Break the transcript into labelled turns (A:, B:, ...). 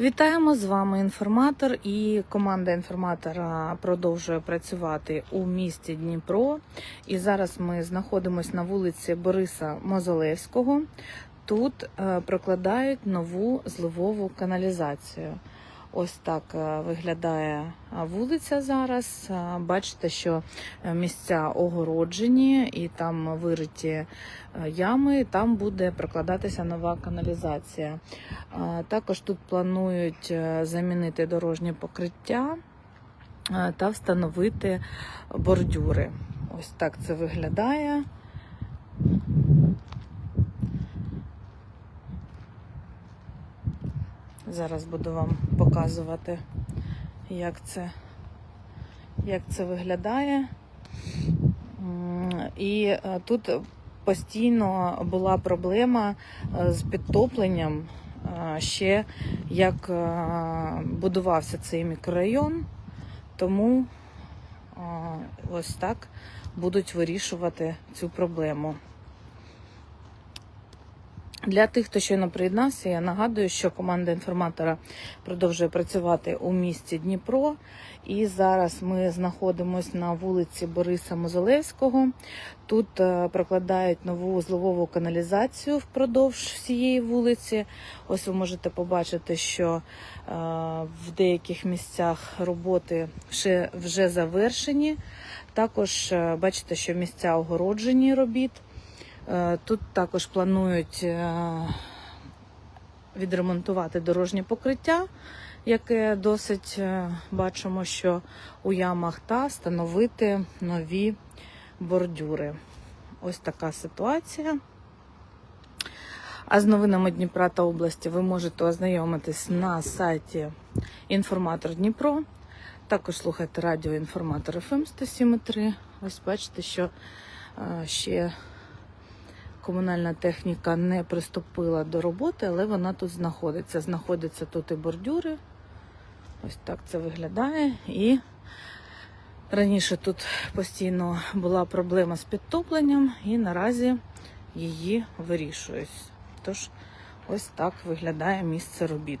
A: Вітаємо з вами інформатор і команда інформатора продовжує працювати у місті Дніпро. І зараз ми знаходимося на вулиці Бориса Мозолевського. Тут е, прокладають нову зливову каналізацію. Ось так е, виглядає е, вулиця зараз. Е, Бачите, що місця огороджені і там вириті ями. Там буде прокладатися нова каналізація. Також тут планують замінити дорожнє покриття та встановити бордюри. Ось так це виглядає. Зараз буду вам показувати, як це, як це виглядає. І е, тут постійно була проблема е, з підтопленням е, ще як будувався цей мікрорайон, тому ось так будуть вирішувати цю проблему. Для тих, хто щойно приєднався, я нагадую, що команда інформатора продовжує працювати у місті Дніпро. І зараз ми знаходимося на вулиці Бориса Мозолевського. Тут е, прокладають нову зливову каналізацію впродовж всієї вулиці. Ось ви можете побачити, що е, в деяких місцях роботи ще вже завершені. Також е, бачите, що місця огороджені робіт. Е, Тут також планують е, відремонтувати дорожнє покриття, яке досить е, бачимо, що у ямах, та встановити нові бордюри. Ось така ситуація. А з новинами Дніпра та області ви можете ознайомитись на сайті Інформатор Дніпро. Також слухайте радіо Інформатор FM 107.3. Ось бачите, що ще комунальна техніка не приступила до роботи, але вона тут знаходиться. Знаходяться тут і бордюри. Ось так це виглядає. І раніше тут постійно була проблема з підтопленням, і наразі її вирішують. Тож, ось так виглядає місце робіт.